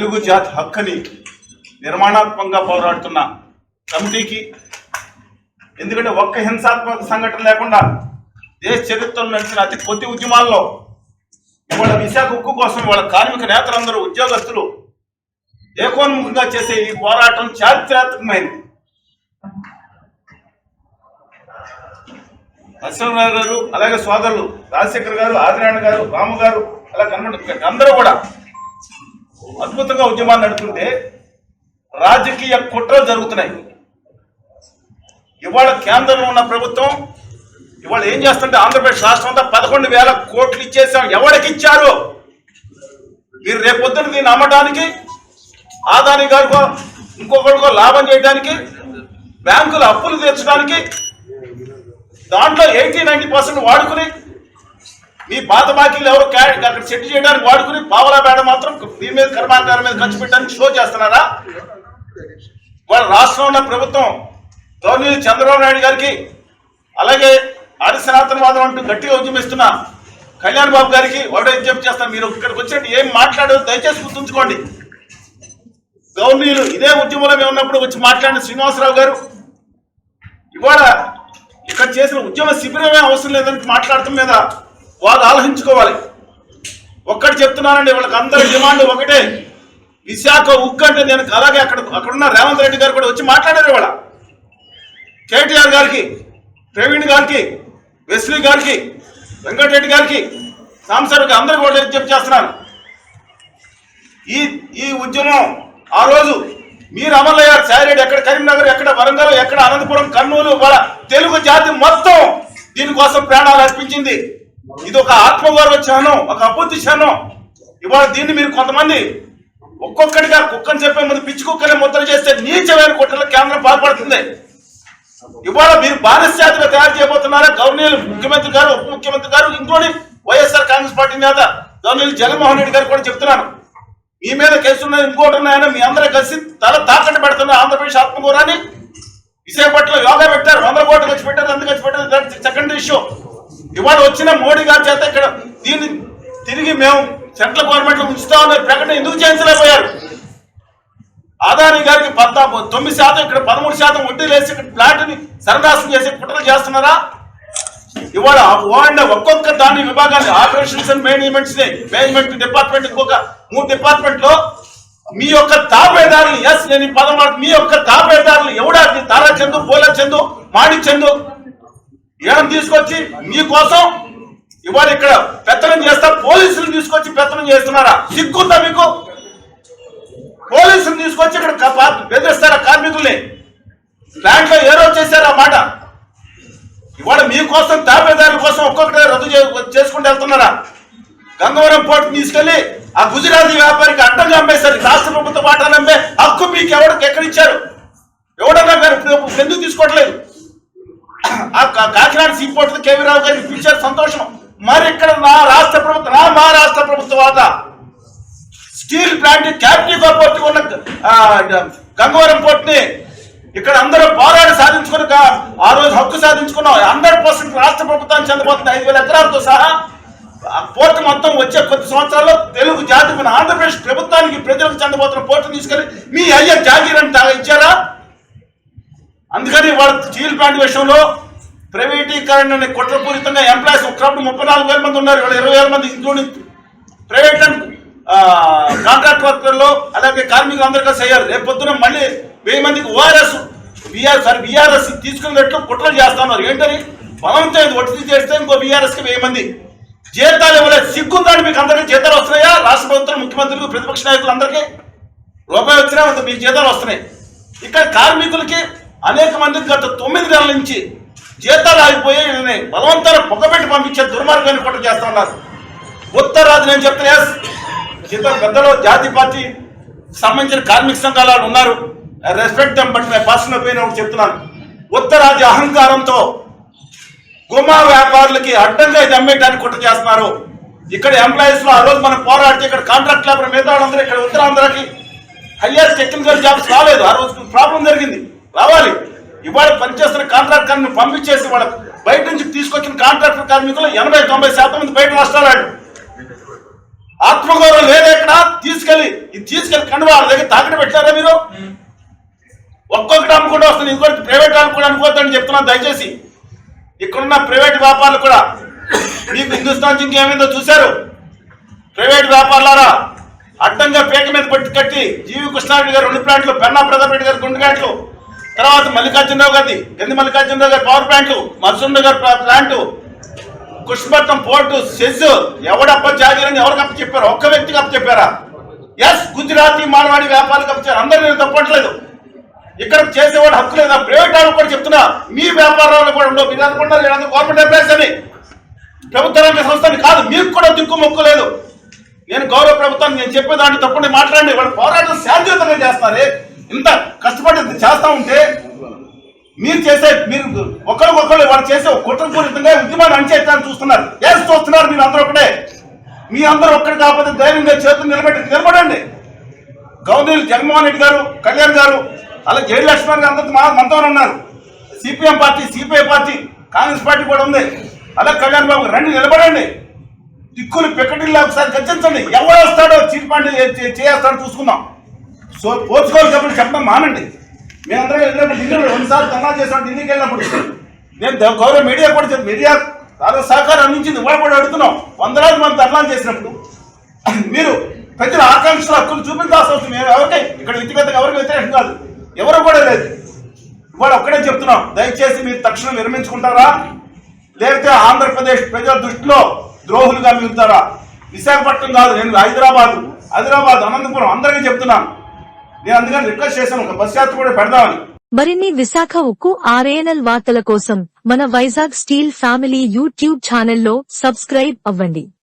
తెలుగు జాతి హక్కుని నిర్మాణాత్మకంగా పోరాడుతున్న కమిటీకి ఎందుకంటే ఒక్క హింసాత్మక సంఘటన లేకుండా దేశ చరిత్రలో నడిచిన అతి కొద్ది ఉద్యమాల్లో ఇవాళ విశాఖ ఉక్కు కోసం వాళ్ళ కార్మిక నేతలందరూ ఉద్యోగస్తులు ఏకోన్ముఖంగా చేసే ఈ పోరాటం చారిత్రాత్మకమైంది. నరసింహరావు గారు అలాగే సోదరులు రాజశేఖర్ గారు ఆదినారాయణ గారు రాము గారు అలా కనబడి అందరూ కూడా అద్భుతంగా ఉద్యమాన్ని నడుపుతుంటే రాజకీయ కుట్రలు జరుగుతున్నాయి. ఇవాళ కేంద్రంలో ఉన్న ప్రభుత్వం ఇవాళ ఏం చేస్తుంటే ఆంధ్రప్రదేశ్ రాష్ట్రం అంతా పదకొండు వేల కోట్లు ఇచ్చేసాం. ఎవరికి ఇచ్చారు? మీరు రేపొద్దున దీన్ని అమ్మడానికి ఆదాని గారికో ఇంకొకరికో లాభం చేయడానికి బ్యాంకులు అప్పులు తీర్చడానికి దాంట్లో ఎయిటీ నైన్టీ పర్సెంట్ వాడుకుని మీ పాత బాకీలు ఎవరు అక్కడ సెట్ చేయడానికి వాడుకుని పావలా బేడ మాత్రం దీని మీద కర్మాగారం మీద ఖర్చు పెట్టడానికి షో చేస్తున్నారా? వాళ్ళ రాష్ట్రంలో ఉన్న ప్రభుత్వం గవర్నర్ చంద్రబాబు నాయుడు గారికి అలాగే ఆది సనాతనవాదం అంటూ గట్టిగా ఉద్యమిస్తున్న కళ్యాణ్ బాబు గారికి ఒకటే విజ్ఞప్తి చేస్తాను మీరు ఇక్కడికి వచ్చినట్టు ఏం మాట్లాడారు దయచేసి గుర్తుంచుకోండి. గవర్నీయులు ఇదే ఉద్యమంలో మేము ఉన్నప్పుడు వచ్చి మాట్లాడిన శ్రీనివాసరావు గారు ఇవాళ ఇక్కడ చేసిన ఉద్యమ శిబిరమే అవసరం లేదని మాట్లాడటం మీద వాళ్ళు ఆలోచించుకోవాలి. ఒక్కటి చెప్తున్నానండి వాళ్ళకి అందరి డిమాండ్ ఒకటే. విశాఖ ఉక్కు అంటే నేను అలాగే అక్కడ అక్కడున్న రేవంత్ రెడ్డి గారు కూడా వచ్చి మాట్లాడారు ఇవాళ. కేటీఆర్ గారికి ప్రవీణ్ గారికి వెస్లీ గారికి వెంకటరెడ్డి గారికి సాంసర్కి అందరూ కూడా విజ్ఞప్తి చేస్తున్నాను. ఈ ఈ ఉద్యమం ఆ రోజు మీరు అమలయ్యారు సాయిరెడ్డి ఎక్కడ కరీంనగర్ ఎక్కడ వరంగల్ ఎక్కడ అనంతపురం కర్నూలు వాళ్ళ తెలుగు జాతి మొత్తం దీనికోసం ప్రాణాలు అర్పించింది. ఇది ఒక ఆత్మగౌరవ క్షణం ఒక అభివృద్ధి క్షణం. ఇవాళ దీన్ని మీరు కొంతమంది ఒక్కొక్కడిగా కుక్కని చెప్పే ముందు పిచ్చి కుక్కని ముద్ర చేస్తే నీచమైన కుట్రలు కేంద్రం బాధపడుతుంది ఇవాళ మీరు బానిసజాతిగా తయారు చేయబోతున్నారా? గవర్నీయులు ముఖ్యమంత్రి గారు ఉప ముఖ్యమంత్రి గారు ఇంక్లూడింగ్ వైఎస్ఆర్ కాంగ్రెస్ పార్టీ నేత గవర్నీయులు జగన్మోహన్ రెడ్డి గారు కూడా చెప్తున్నాను. మీ మీద కేసులున్నాయి ఇంకోటి ఉన్నాయని మీ అందరూ కలిసి తల తాకట్టు పెడుతున్న ఆంధ్రప్రదేశ్ ఆత్మగౌరవాన్ని విశాఖపట్నంలో యోగా పెట్టారు. వంద కోట్లు ఖర్చు పెట్టారు ఎంత ఖర్చు పెట్టారు. సెకండ్ ఇష్యూ ఇవాళ వచ్చిన మోడీ గారి చేత ఇక్కడ దీన్ని తిరిగి మేము సెంట్రల్ గవర్నమెంట్లో ఉంచుతామనే ప్రకటన ఎందుకు చేయించలేకపోయారు? ఆదాని గారికి పద్నా తొమ్మిది శాతం ఇక్కడ పదమూడు శాతం వడ్డీ లేసి ఇక్కడ ఫ్లాట్ని సరదాసం చేసి కుట్రలు చేస్తున్నారా? ఇవాళ వాడిన ఒక్కొక్క దాని విభాగాన్ని operations and managements management department ఒక మూడు డిపార్ట్మెంట్లో మీ యొక్క తాపేదారులు ఎస్ నేను ఈ పదం మీ యొక్క తాపేదారులు ఎవడా తారా చందు పోల చందు మాడి చందు ఏం తీసుకొచ్చి మీకోసం ఇవాళ ఇక్కడ పెత్తనం చేస్తా పోలీసులు తీసుకొచ్చి పెత్తనం చేస్తున్నారా? సిగ్గుందా మీకు? పోలీసులు తీసుకొచ్చి ఇక్కడ బెదిరిస్తారా కార్మికుల్ని? ప్లాంట్లో ఏ రోజు మాట. ఇవాళ మీకోసం తాపేదారుల కోసం ఒక్కొక్కటే రద్దు చేసుకుంటూ వెళ్తున్నారా? గంగవరం పోర్టు తీసుకెళ్ళి ఆ గుజరాతీ వ్యాపారికి అడ్డంగా అమ్మేశారు. రాష్ట్ర ప్రభుత్వ వాటాలు అమ్మే హక్కు మీకు ఎవరికి ఎక్కడిచ్చారు? ఎవడన్నా గారు ఎందుకు తీసుకోవట్లేదు? ఆ కా- కాకినాడ సీపోర్ట్ కేవీ రావు గారికి ఇప్పించారు. సంతోషం. మరి ఇక్కడ నా రాష్ట్ర ప్రభుత్వం నా మా రాష్ట్ర ప్రభుత్వ వాటా స్టీల్ ప్లాంట్ క్యాపిటల్ పోర్ట్ ఉన్న గంగవరం పోర్ట్ని ఇక్కడ అందరూ పోరాడి సాధించుకుని ఆ రోజు హక్కు సాధించుకున్నాం. హండ్రెడ్ పర్సెంట్ రాష్ట్ర ప్రభుత్వానికి చెందబోతుంది. ఐదు వేల ఎకరాలతో సహా ఆ పోర్టు మొత్తం వచ్చే కొద్ది సంవత్సరాల్లో తెలుగు జాతి మన ఆంధ్రప్రదేశ్ ప్రభుత్వానికి ప్రజలకు చెందబోతున్న పోర్టు తీసుకెళ్ళి మీ అయ్య జాగీర్ అని ఇచ్చారా? అందుకని వాళ్ళ స్టీల్ ప్లాంట్ విషయంలో ప్రైవేటీకరణ కుట్రపూరితంగా ఎంప్లాయీస్ ఒకప్పుడు ముప్పై నాలుగు వేల మంది ఉన్నారు ఇవాళ ఇరవై వేల మంది ఇంక్లూడింగ్ ప్రైవేట్ అండ్ కాంట్రాక్ట్ వర్కర్లు అలాగే కార్మికులు అందరూ కలిసి అయ్యారు. రేపు పొద్దున మళ్ళీ వెయ్యి మందికి ఓఆర్ఎస్ బీఆర్ సారీ బీఆర్ఎస్ తీసుకున్నట్లు కుట్రలు చేస్తున్నారు ఏంటని? బలవంతం ఒత్తిడి చేస్తే ఇంకో బీఆర్ఎస్కి వెయ్యి మంది. జీతాలు ఇవ్వలేదు. సిగ్గుందని మీకు అందరికీ జీతాలు వస్తున్నాయా? రాష్ట్ర ప్రభుత్వం ముఖ్యమంత్రులకు ప్రతిపక్ష నాయకులు అందరికీ రూపాయి వచ్చినా అంత మీకు జీతాలు వస్తున్నాయి. ఇక్కడ కార్మికులకి అనేక మందికి గత తొమ్మిది నెలల నుంచి జీతాలు ఆగిపోయి వీళ్ళని బలవంతాన పొగబెట్టి పంపించే దుర్మార్గాన్ని కుట్ర చేస్తా ఉన్నారు. ఉత్తరాది నేను చెప్తున్నా yes, పెద్దలో జాతి పార్టీ సంబంధించిన కార్మిక సంఘాలు ఉన్నారు. Respect them but my personal opinion చెప్తున్నాను. ఉత్తరాది అహంకారంతో గుమా వ్యాపారులకి అడ్డంగా ఇది అమ్మేయడానికి కుట్ర చేస్తున్నారు. ఇక్కడ ఎంప్లాయీస్లో ఆ రోజు మనం పోరాడితే ఇక్కడ కాంట్రాక్ట్ లేబర్ మిగతా వాళ్ళందరూ ఇక్కడ ఉత్తరాంధ్రకి హయ్యర్ టెక్నికల్ జాబ్స్ రాలేదు. ఆ రోజు ప్రాబ్లం జరిగింది. రావాలి. ఇవాళ పనిచేస్తున్న కాంట్రాక్ట్ కార్మికులు పంపించేసి వాళ్ళ బయట నుంచి తీసుకొచ్చిన కాంట్రాక్టర్ కార్మికులు ఎనభై తొంభై శాతం మంది బయట రాష్ట్రాలు ఆత్మగౌరవం లేదా ఇక్కడ తీసుకెళ్ళి ఇది తీసుకెళ్ళి కండు వాళ్ళ దగ్గర తాకట పెట్టారా మీరు? ఒక్కొక్కటి అమ్ముకుంటూ వస్తుంది ఇంకోటి ప్రైవేట్ వాళ్ళు కూడా అనుకోవద్దని చెప్తున్నాను దయచేసి. ఇక్కడున్న ప్రైవేట్ వ్యాపారులు కూడా మీకు హిందుస్థాన్ జింక్ ఏమైందో చూశారు? ప్రైవేట్ వ్యాపారులారా అడ్డంగా పేక మీద పట్టి కట్టి జీవి కృష్ణారెడ్డి గారు రెండు ప్లాంట్లు పెన్నా ప్రతాప్ రెడ్డి గారు రెండు ప్లాంట్లు తర్వాత మల్లికార్జునరావు గారి గంది మల్లికార్జునరావు గారి పవర్ ప్లాంట్లు మత్స్సుండ గారి plant plant Krishnapatnam port SEZ ఎవడప్ప జాగీరని ఎవరికి అప్ప చెప్పారు? ఒక్క వ్యక్తికి అప్ప చెప్పారా? ఎస్ గుజరాతీ మానవాడి వ్యాపారులకు అప్ప చెప్పారు. అందరూ నేను తప్పట్లేదు. ఇక్కడ చేసేవాడు హక్కు లేదా? ప్రైవేట్ వాళ్ళు కూడా చెప్తున్నా మీ వ్యాపారాలు కూడా ఉండవు. మీరు అనుకుంటారు లేదంటే గవర్నమెంట్ ఎంప్లాయీస్ అని. ప్రభుత్వ రంగ సంస్థని కాదు. మీకు కూడా దిక్కు మొక్కు లేదు. నేను గౌరవ ప్రభుత్వాన్ని నేను చెప్పేదాన్ని తప్పకుండా మాట్లాడండి. వాళ్ళు పోరాటం శాంతియుతంగా చేస్తారే? ఇంత కష్టపడి చేస్తా ఉంటే మీరు చేసే మీరు ఒకరికొకరు వాళ్ళు చేసే ఒక కుట్రపూరితంగా ఉద్యమాన్ని అణచేయడానికి చూస్తున్నారు. ఏం చూస్తున్నారు మీరు అందరూ ఒకటే? మీ అందరూ ఒక్కటి కాకపోతే ధైర్యంగా చేతులు నిలబెట్టి నిలబడండి. గౌరీలు జగన్మోహన్ రెడ్డి గారు కళ్యాణ్ గారు అలా జైలు లక్ష్మణ్ గారు అందరితో మా మనతో ఉన్నారు. CPM party CPI party Congress party కూడా ఉంది. అలా కళ్యాణ్ బాబు రండి నిలబడండి. దిక్కులు పెక్కటిల్లా ఒకసారి గర్జించండి. ఎవరు వస్తాడో చీటిపాండి చేస్తాడో చూసుకుందాం. సో పోర్చుకోవాలి చెప్పండి చెప్పడం మానండి. మేమందరం వెళ్ళినప్పుడు ఢిల్లీలో రెండుసార్లు ధర్నా చేసాం ఢిల్లీకి వెళ్ళినప్పుడు నేను గౌరవ మీడియా కూడా మీడియా దాదాపు సహకారం అందించింది. వాళ్ళు కూడా అడుగుతున్నాం. వందలాది మంది ధర్నా చేసినప్పుడు మీరు ప్రజల ఆకాంక్షలు హక్కులు చూపించాల్సి వస్తుంది మేము ఎవరికి ఇక్కడ వ్యక్తిగతంగా ఎవరికి వ్యతిరేకం కాదు. ఎవరు కూడా లేదు. ఇవాళ ఒక్కడే చెప్తున్నాం. దయచేసి మీరు తక్షణం విరమించుకుంటారా లేకపోతే ఆంధ్రప్రదేశ్ ప్రజల దృష్టిలో ద్రోహులుగా మిగులుతారా? విశాఖపట్నం కాదు నేను హైదరాబాద్. హైదరాబాద్ అనంతపురం. అందరికీ చెప్తున్నాను. నేను అందుకని రిక్వెస్ట్ చేశాను ఒక బస్ యాత్ర కూడా పెడదామని. మరిన్ని విశాఖ ఉక్కు ఆర్ఏఎన్ఎల్ వార్తల కోసం మన వైజాగ్ స్టీల్ ఫ్యామిలీ యూట్యూబ్ ఛానల్లో సబ్స్క్రైబ్ అవ్వండి.